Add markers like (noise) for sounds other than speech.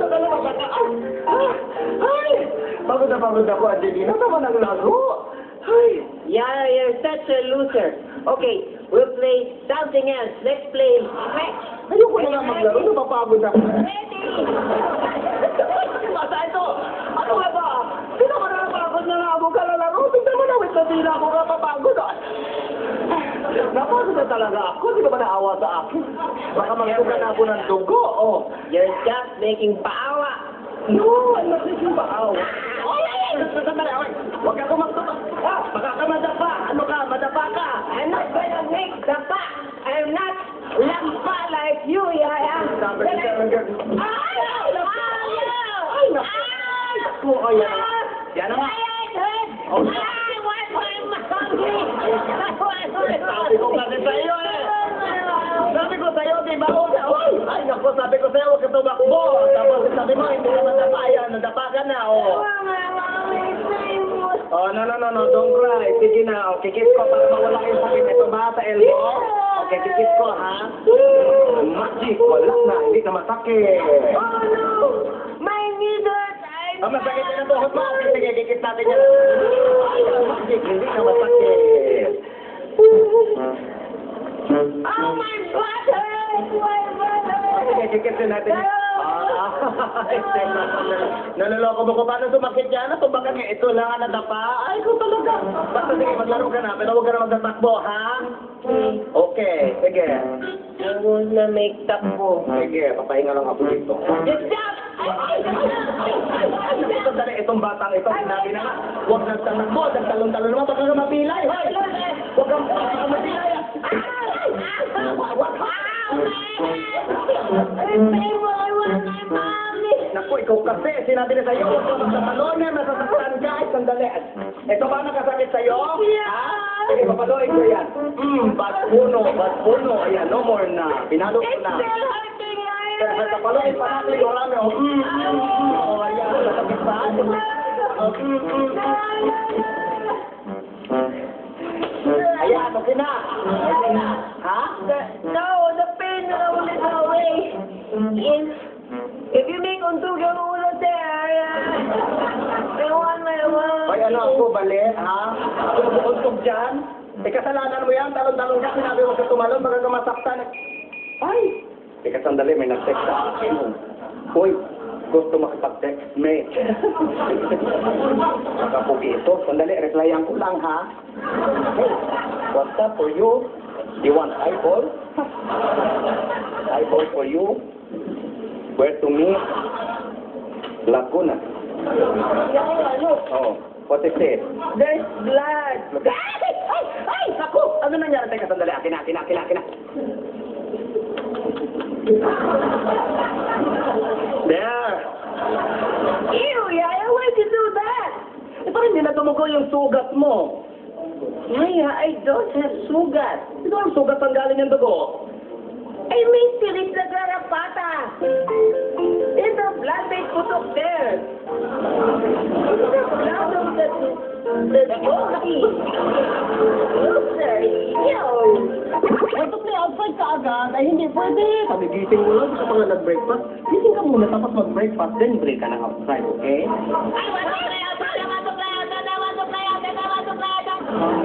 Ito na naman. Ay! Ah! Ay! Pagod na pagod ako, Angelina. Tama ng laro. Ay! Yeah, you're such a loser. Okay, we'll play something else. Let's play fetch. Ayoko na nga maglaro. Napapagod ako. Ready? Napagod na talaga ako. Hindi ka ba naawa sa akin? Baka magsuka na ako ng dugo. Oh. You're just making paawa. No, I'm not making baaw. Ay, ay, ay! Sandali, ay! Huwag ka kumagtapa. Ah, baka ka madapa. Ano ka? Madapa ka. I'm not gonna make the pa. I'm not lampa like you, Yaya. Sabi ka ng ganun. Ay, ayaw! Ay, naku. Ay! Naku, ayan na. Yan na nga. Ay, ay, Oh. ay, why, why, hungry? Sabi ko kasi sa iyo eh. Sabi ko sa'yo, di ba? Oh, Ay, naku, sabi ko sa'yo, huwag ka tumakbo. Tapos sabi mo, hindi ka madapa. Ayan, nadapa ka na, oh. Oh, no, no, no, no, don't cry. Sige na, oh, kikis ko para mawala yung sakit. Ito ba sa elbow? Okay, kikis ko, ha? Magic, wala na, hindi na masakit. Oh no! My needles! I... Oh, masakit na. Okay, sige, kikis natin yan. Magic, hindi na masakit. Oh! Sige, kikisin natin. Ah, (laughs) Naloloko mo ko. Paano sumakit yan? Ito baka nga ito lang ang nadapa? Ay, ko talaga. Basta sige, maglaro ka na. Pero huwag ka na magtatakbo, ha? Okay, sige. Want na make tapo. Sige, papahinga lang ako dito. Stop! Ito dali, itong batang ito, sinabi na nga, huwag nang tanakbo, nagtalon-talon naman, baka ka mapilay, hoy! Huwag kang mapilay, ah! Naku, ikaw kasi, sinabi na sa'yo, magtatalon, eh, masasaktan ka, ay, sandali. Ito ba nakasakit sa'yo? Ha? Sige, papaloy ko yan. Hmm, bad puno, bad puno, ayan, no more na, pinalo ko na. Kaya sa kapaloy pa natin, marami, oh, mm, mm, mm, oh, ayan, masakit pa. Oh, mm, mm, okay na. Okay na. Ha? No, the pain away. If, if you make untog yung ulo there, I want my one. Ay, ano ako, bali, ha? Nabukod dyan. Eh, kasalanan mo yan, talon-talon ka, sinabi mo sa tumalon, baka ka masaktan. Ay! Teka, sandali, may nag-text sa akin. Uy, gusto makipag-text, me. (laughs) Ito. Sandali, replyan ko lang, ha? Hey, what's up for you? You want eyeball? eyeball for you? Where to meet? Laguna. Oh, what is it? There's blood. Ay! Ay! Ay! Naku! Ano nangyari? Teka, sandali. Akin na, akin na, akin na, akin na. There! Ew, Yaya, why'd you do that? Eh, parang hindi na tumugo yung sugat mo. Maya, I don't have sugat. Siguro sugat ang galing ng dugo. I may silis na garapata. There's a blood-based putok there. It's the blood of the... the doggy. Look, sir, it's Dapat na outside ka agad, ay hindi pwede. Sabi, gising mo lang sa mga nag-breakfast. Gising ka muna tapos mag-breakfast, then break ka ng outside, okay? Ay, wala na outside! Pasok na outside! Pasok na outside! Pasok na outside!